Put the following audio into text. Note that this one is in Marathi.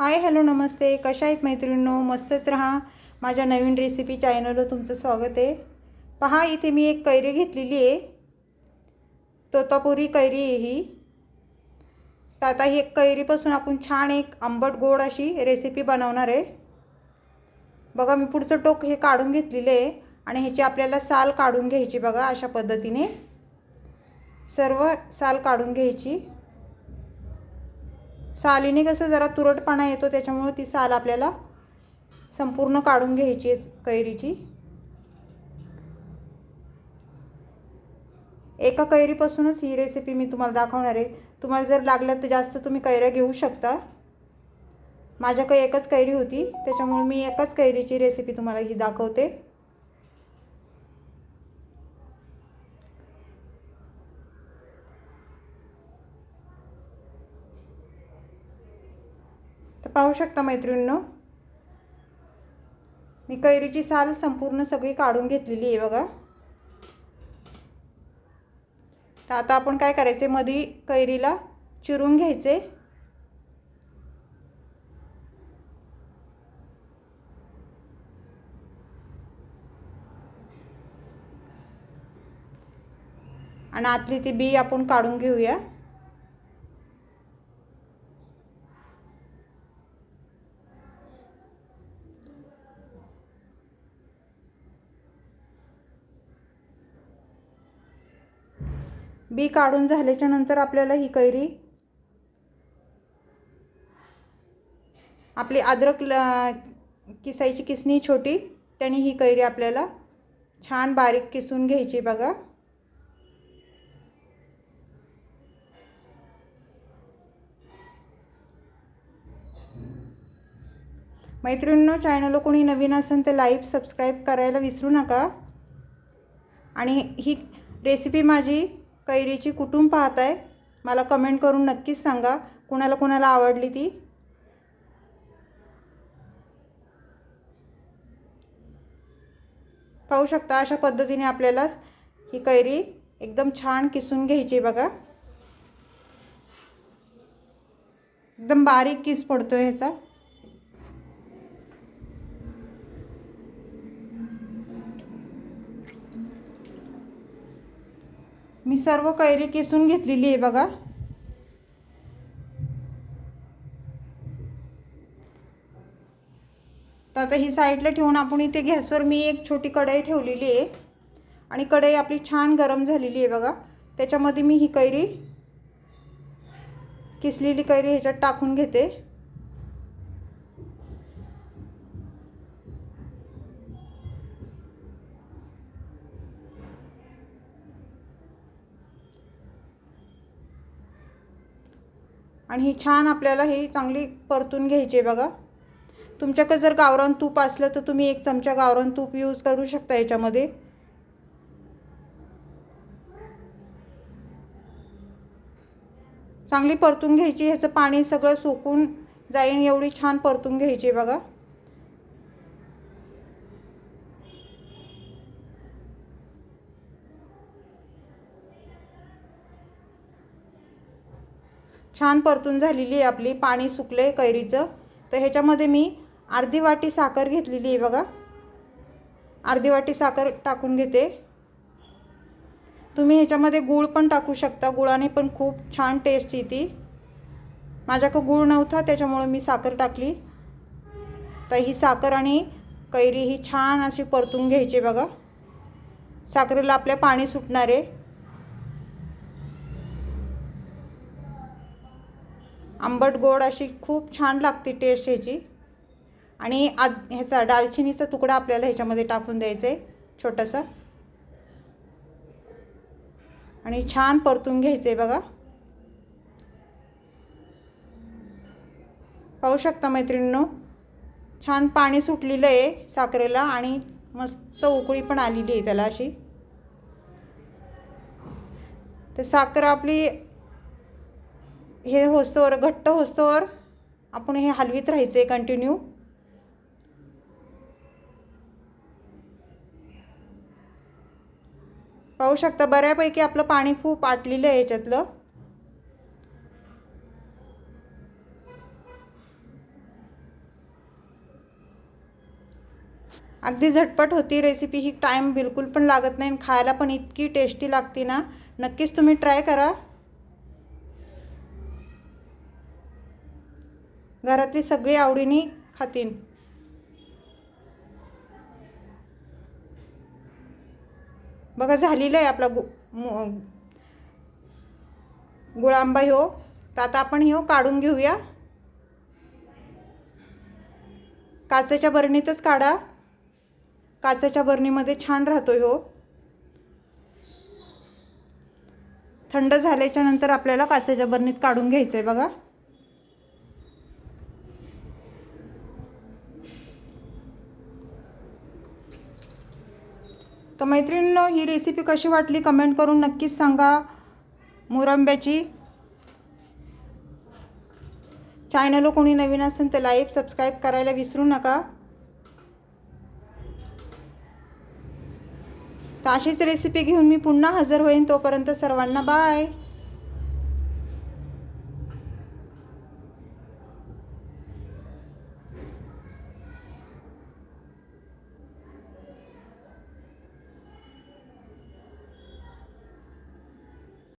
हाय हॅलो नमस्ते. कशा आहेत मैत्रिणींनो? मस्तच राहा. माझ्या नवीन रेसिपी चॅनलवर तुमचं स्वागत आहे. पहा इथे मी एक कैरी घेतलेली आहे. तोतापुरी कैरी आहे ही. तर आता ही एक कैरीपासून आपण छान एक आंबट गोड अशी रेसिपी बनवणार आहे. बघा मी पुढचं टोक हे काढून घेतलेलं आहे आणि ह्याची आपल्याला साल काढून घ्यायची बघा अशा पद्धतीने. सर्व साल काढून घ्यायची. सालीने कसं जरा तुरटपणा येतो त्याच्यामुळं ती साल आपल्याला संपूर्ण काढून घ्यायची आहे कैरीची. एका कैरीपासूनच ही रेसिपी मी तुम्हाला दाखवणार आहे. तुम्हाला जर लागलं तर जास्त तुम्ही कैऱ्या घेऊ शकता. माझ्याकडे एकच कैरी होती त्याच्यामुळे मी एकाच कैरीची रेसिपी तुम्हाला ही दाखवते. तर पाहू शकता मैत्रिणींनो. मी कैरीची साल संपूर्ण सगळी काढून घेतलेली आहे बघा. तर आता आपण काय करायचे मध्ये कैरीला चिरून घ्यायचे आणि आतली ती बी आपण काढून घेऊया. बी काढून झाल्याच्यानंतर आपल्याला ही कैरी आपली अद्रक ल किसायची किसणी छोटी त्याने ही कैरी आपल्याला छान बारीक किसून घ्यायची बघा. मैत्रिणींनो चॅनल कोणी नवीन असेल तर लाईव्ह सबस्क्राईब करायला विसरू नका. आणि ही रेसिपी माझी कैरीची कुठून पाहत आहे मला कमेंट करून नक्कीच सांगा. कुणाला कुणाला आवडली ती? पाहू शकता अशा पद्धतीने आपल्याला ही कैरी एकदम छान किसून घ्यायची बघा. एकदम बारीक किस पडतो ह्याचा. मी सर्व कैरी किसून घेतलेली आहे बघा. तर आता ही साईडला ठेवून आपण इथे गॅसवर मी एक छोटी कढई ठेवलेली आहे. आणि कढई आपली छान गरम झालेली आहे बघा. त्याच्यामध्ये मी ही कैरी किसलेली कैरी ह्याच्यात टाकून घेते. आणि ही छान आपल्याला ही चांगली परतून घ्यायची आहे बघा. तुमच्याकडे जर गावरान तूप असलं तर तुम्ही एक चमचा गावरान तूप यूज करू शकता याच्यामध्ये. चांगली परतून घ्यायची ह्याचं पाणी सगळं सोकून जाईन एवढी छान परतून घ्यायची बघा. छान परतून झालेली आहे आपली. पाणी सुकले कैरीचं. तर ह्याच्यामध्ये मी अर्धी वाटी साखर घेतलेली आहे बघा. अर्धी वाटी साखर टाकून घेते. तुम्ही ह्याच्यामध्ये गूळ पण टाकू शकता. गुळाने पण खूप छान टेस्ट येते. माझ्याकडं गूळ नव्हता त्याच्यामुळं मी साखर टाकली. तर ही साखर आणि कैरी ही छान अशी परतून घ्यायची बघा. साखरेला आपल्या पाणी सुटणार आहे. आंबट गोड अशी खूप छान लागते टेस्ट ह्याची. आणि आद ह्याचा दालचिनीचा तुकडा आपल्याला ह्याच्यामध्ये टाकून द्यायचा आहे छोटासा. आणि छान परतून घ्यायचं आहे बघा. पाहू शकता मैत्रिणींनो छान पाणी सुटलेलं आहे साखरेला आणि मस्त उकळी पण आलेली आहे त्याला अशी. तर साखर आपली हे होस्तोवर घट्ट होस्तोवर आपण हे हलवीत राहायचं आहे कंटिन्यू पाहू शकता बऱ्यापैकी आपलं पाणी खूप आटलेलं आहे याच्यातलं. अगदी झटपट होती रेसिपी ही टाईम बिलकुल पण लागत नाही खायला पण इतकी टेस्टी लागते ना. नक्कीच तुम्ही ट्राय करा. घरातली सगळी आवडीने खातीन. बघा झालेलं आहे आपला गु गुळांबा ह्यो. तर आता आपण ह्यो काढून घेऊया. काचेच्या बरणीतच काढा. काचेच्या बरणीमध्ये छान राहतो ह्यो. थंड झाल्याच्यानंतर आपल्याला काचेच्या बरणीत काढून घ्यायचं आहे बघा. तर मैत्रिणींनो ही रेसिपी कशी वाटली कमेंट करून नक्कीच सांगा. मुरंब्याची. चॅनलवर कोणी नवीन असेल तर लाईक सबस्क्राईब करायला विसरू नका. तर अशीच रेसिपी घेऊन मी पुन्हा हजर होईन. तोपर्यंत सर्वांना बाय